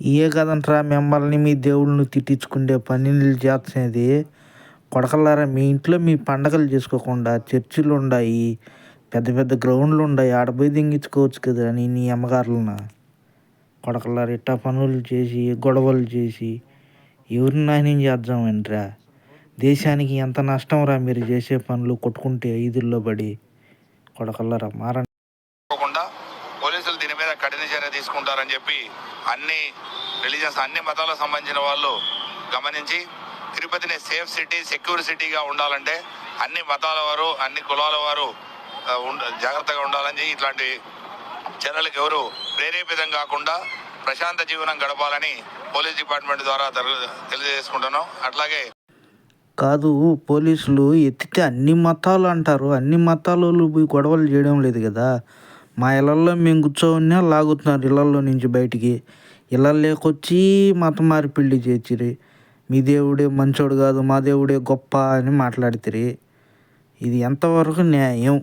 ఇయే కదంట్రా మిమ్మల్ని మీ దేవుళ్ళని తిట్టించుకుండే పని చేస్తున్నది కొడకల్లారా మీ ఇంట్లో మీ పండగలు చేసుకోకుండా చర్చిలు ఉన్నాయి పెద్ద పెద్ద గ్రౌండ్లు ఉన్నాయి ఆడపోయి దింగించుకోవచ్చు కదా నీ నీ అమ్మగారులన? కొడకల్లారా ఇట్టా పనులు చేసి గొడవలు చేసి ఎవరిని నాశనం చేద్దామంట్రా దేశానికి ఎంత నష్టం రా మీరు చేసే పనులు కొట్టుకుంటే ఈదుల్లో పడి? కొడకల్లారా మారండి. కఠిన చర్య తీసుకుంటారని చెప్పి అన్ని రిలీజన్స్ అన్ని మతాలకు సంబంధించిన వాళ్ళు గమనించి తిరుపతిని సేఫ్ సిటీ సెక్యూర్ సిటీగా ఉండాలంటే అన్ని మతాల వారు అన్ని కులాల వారు ఉండ- జాగ్రత్తగా ఉండాలని ఇట్లాంటి చర్యలకు ఎవరు ప్రేరేపితం కాకుండా ప్రశాంత జీవనం గడపాలని పోలీస్ డిపార్ట్మెంట్ ద్వారా తెలియజేసుకుంటున్నాం. అట్లాగే కాదు పోలీసులు ఎత్తితే అన్ని మతాలు అంటారు. అన్ని మతాల పోయి గొడవలు చేయడం లేదు కదా. మా ఇళ్ళల్లో మేము కూర్చోన్నా లాగుతున్నారు ఇళ్ళల్లో నుంచి బయటికి. ఇళ్ళల్లోకొచ్చి మతం మారి పెళ్ళి చేసిరి మీ దేవుడే మంచోడు కాదు మా దేవుడే గొప్ప అని మాట్లాడితే ఇది ఎంతవరకు న్యాయం?